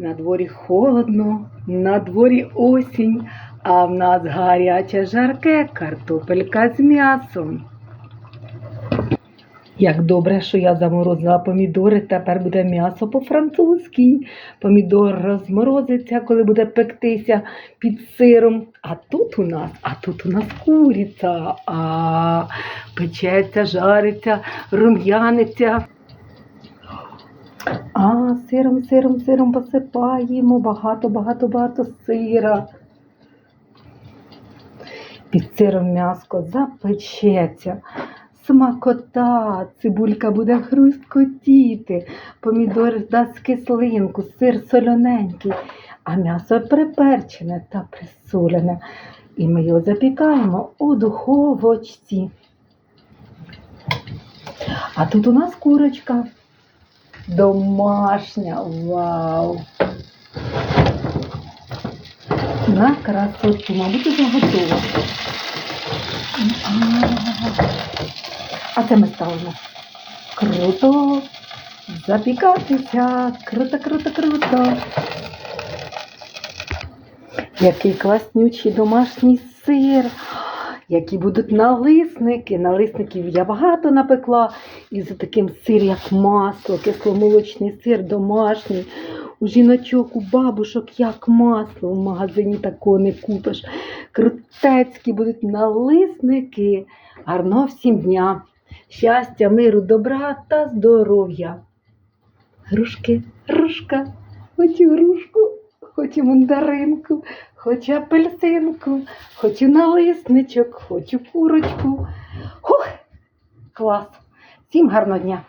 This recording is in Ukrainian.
На дворі холодно, на дворі осінь, а в нас гаряче жарке картопелька з м'ясом. Як добре, що я заморозила помідори, тепер буде м'ясо по-французьки. Помідор розморозиться, коли буде пектися під сиром. А тут у нас, а тут у нас куриця, а печеться, жариться, рум'яниться. А, сиром, сиром, сиром посипаємо. Багато, багато, багато сира. Під сиром м'яско запечеться. Смакота, цибулька буде хрусткотіти, помідор дасть кислинку, сир солоненький, а м'ясо приперчене та присолене. І ми його запікаємо у духовочці. А тут у нас курочка. Домашня, вау! На красоту, мабуть, вже готова. А, А це ми ставимо. Круто! Запікатися! Круто, круто, круто! Який класнючий домашній сир! Які будуть налисники. Налисників я багато напекла. І за таким сир, як масло, кисломолочний сир домашній. У жіночок, у бабушок, як масло. В магазині такого не купиш. Крутецькі будуть налисники. Гарного всім дня! Щастя, миру, добра та здоров'я. Грушки, грушка, хочу грушку, хочу мандаринку, хочу апельсинку, хочу налисничок, хочу курочку. Хух, клас! Всім гарного дня!